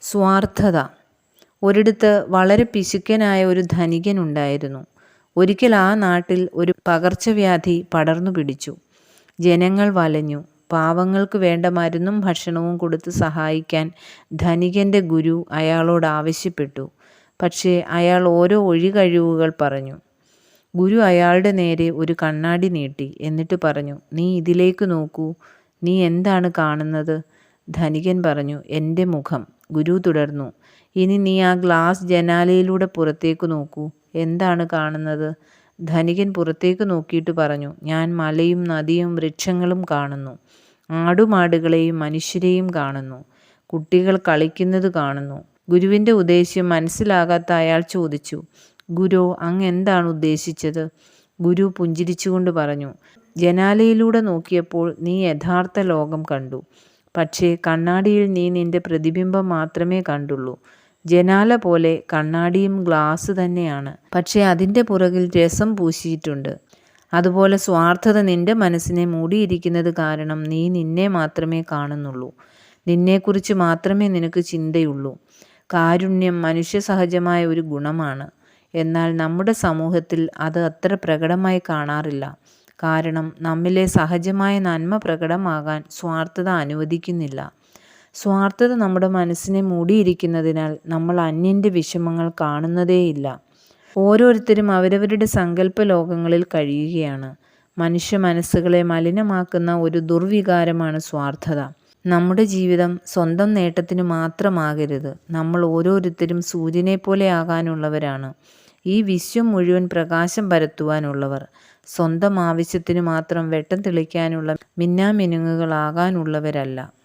സ്വാർത്ഥത. ഒരിടത്ത് വളരെ പിശുക്കനായ ഒരു ധനികൻ ഉണ്ടായിരുന്നു. ഒരിക്കൽ ആ നാട്ടിൽ ഒരു പകർച്ചവ്യാധി പടർന്നു പിടിച്ചു. ജനങ്ങൾ വലഞ്ഞു. പാവങ്ങൾക്ക് വേണ്ട മരുന്നും ഭക്ഷണവും കൊടുത്ത് സഹായിക്കാൻ ധനികന്റെ ഗുരു അയാളോട് ആവശ്യപ്പെട്ടു. പക്ഷേ അയാൾ ഓരോ ഒഴികഴിവുകൾ പറഞ്ഞു. ഗുരു അയാളുടെ നേരെ ഒരു കണ്ണാടി നീട്ടി. എന്നിട്ട് പറഞ്ഞു നീ ഇതിലേക്ക് നോക്കൂ. നീ എന്താണ് കാണുന്നത്? ധനികൻ പറഞ്ഞു എന്റെ മുഖം. ഗുരു തുടർന്നു. ഇനി നീ ആ ഗ്ലാസ് ജനാലയിലൂടെ പുറത്തേക്ക് നോക്കൂ. എന്താണ് കാണുന്നത്? ധനികൻ പുറത്തേക്ക് നോക്കിയിട്ട് പറഞ്ഞു. ഞാൻ മലയും നദിയും വൃക്ഷങ്ങളും കാണുന്നു. ആടുമാടുകളെയും മനുഷ്യരെയും കാണുന്നു. കുട്ടികൾ കളിക്കുന്നത് കാണുന്നു. ഗുരുവിന്റെ ഉദ്ദേശ്യം മനസ്സിലാകാത്ത അയാൾ ചോദിച്ചു. ഗുരു അങ്ങ് എന്താണ് ഉദ്ദേശിച്ചത്? ഗുരു പുഞ്ചിരിച്ചുകൊണ്ട് പറഞ്ഞു. ജനാലയിലൂടെ നോക്കിയപ്പോൾ നീ യഥാർത്ഥ ലോകം കണ്ടു. പക്ഷേ കണ്ണാടിയിൽ നീ നിന്റെ പ്രതിബിംബം മാത്രമേ കണ്ടുള്ളൂ. ജനാല പോലെ കണ്ണാടിയും ഗ്ലാസ് തന്നെയാണ്. പക്ഷേ അതിന്റെ പുറകിൽ രസം പൂശിയിട്ടുണ്ട്. അതുപോലെ സ്വാർത്ഥത നിന്റെ മനസ്സിനെ മൂടിയിരിക്കുന്നത് കാരണം നീ നിന്നെ മാത്രമേ കാണുന്നുള്ളൂ. നിന്നെക്കുറിച്ച് മാത്രമേ നിനക്ക് ചിന്തയുള്ളൂ. കാരുണ്യം മനുഷ്യ സഹജമായ ഒരു ഗുണമാണ്. എന്നാൽ നമ്മുടെ സമൂഹത്തിൽ അത് അത്ര പ്രകടമായി കാണാറില്ല. കാരണം നമ്മിലെ സഹജമായ നന്മ പ്രകടമാകാൻ സ്വാർത്ഥത അനുവദിക്കുന്നില്ല. സ്വാർത്ഥത നമ്മുടെ മനസ്സിനെ മൂടിയിരിക്കുന്നതിനാൽ നമ്മൾ അന്യന്റെ വിഷമങ്ങൾ കാണുന്നതേയില്ല. ഓരോരുത്തരും അവരവരുടെ സങ്കല്പ ലോകങ്ങളിൽ കഴിയുകയാണ്. മനുഷ്യ മനസ്സുകളെ മലിനമാക്കുന്ന ഒരു ദുർവികാരമാണ് സ്വാർത്ഥത. നമ്മുടെ ജീവിതം സ്വന്തം നേട്ടത്തിന് മാത്രമാകരുത്. നമ്മൾ ഓരോരുത്തരും സൂര്യനെ പോലെ ആകാനുള്ളവരാണ്. ഈ വിശ്വം മുഴുവൻ പ്രകാശം പരത്തുവാനുള്ളവർ. സ്വന്തം ആവശ്യത്തിന് മാത്രം വെട്ടം തെളിക്കാനുള്ള മിന്നാമിനുങ്ങുകളാകാനുള്ളവരല്ല.